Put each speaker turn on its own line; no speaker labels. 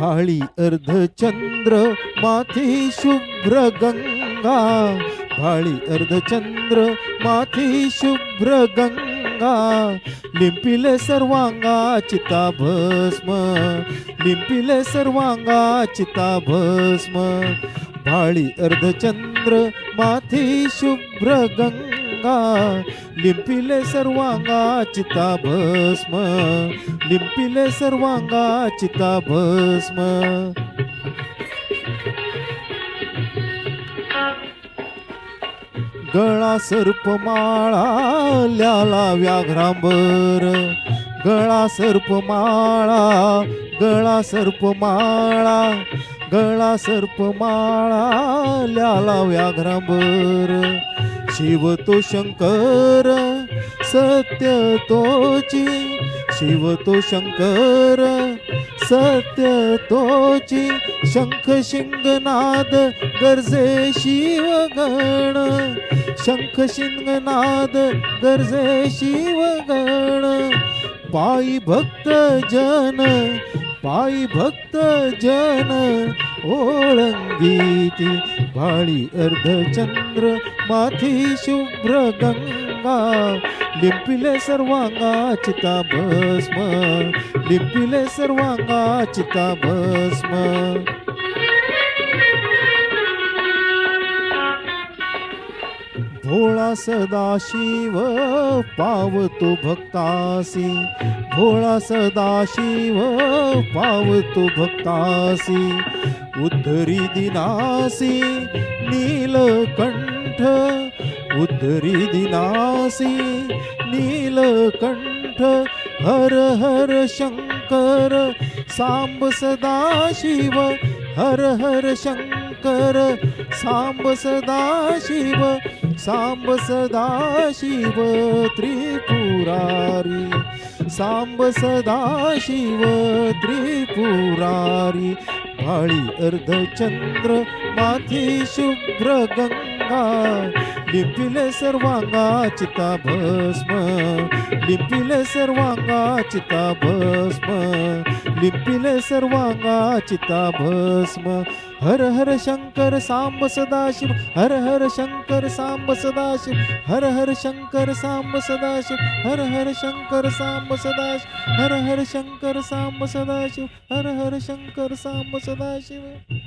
भाळी अर्धचंद्र, माथी शुभ्र गंगा। भाळी अर्धचंद्र, माथी शुभ्र गंगा। लिंपिले सर्वांगा चिता भस्म। लिंपिले सर्वांगा चिता भस्म। भाळी अर्धचंद्र, माथी शुभ्र गंगा। लिंपिले सर्वांगा चिता भस्म. लिंपिले सर्वांगा चिता भस्म. गळा सर्पमाळा ल्याला व्याघ्रांबर. गळा सर्प माळा गळा सर्प माळा गळा सर्प माळा ल्याला व्याघ्रांबर. शिव तो शंकर सत्य तोची. शिव तो शंकर सत्य तोची. शंख शिंगनाद गरजे शिवगण. शंख शिंगनाद गरजे शिवगण. पायी भक्त जन पायी भक्त जन ओळंगीती भाळी अर्धचंद्र, माथी शुभ्र गंगा, लिंपिले सर्वांगा चिता भस्म, लिंपिले सर्वांगा चिता भस्म. भोळा सदाशिव पावतो भक्तासी। भोळा सदाशिव पावतो भक्तासी। उद्धरी दिनासी नीलकंठ उद्धरी दिनासी नीलकंठ हर हर शंकर, सांब सदाशिव हर हर शंकर, सांब सदाशिव सांब सदाशिव त्रिपुरारी। सांब सदाशिव त्रिपुरारी। भाळी अर्धचंद्र माथी शुभ्र गंगा। लिंपिले सर्वांगा चिता भस्म, लिंपिले सर्वांगा चिता भस्म, लिंपिले सर्वांगा चिता भस्म। हर हर शंकर सांब सदाशिव, हर हर शंकर सांब सदाशिव, हर हर शंकर सांब सदाशिव, हर हर शंकर सांब सदाशिव, हर हर शंकर सांब सदाशिव, हर हर शंकर सांब सदाशिव।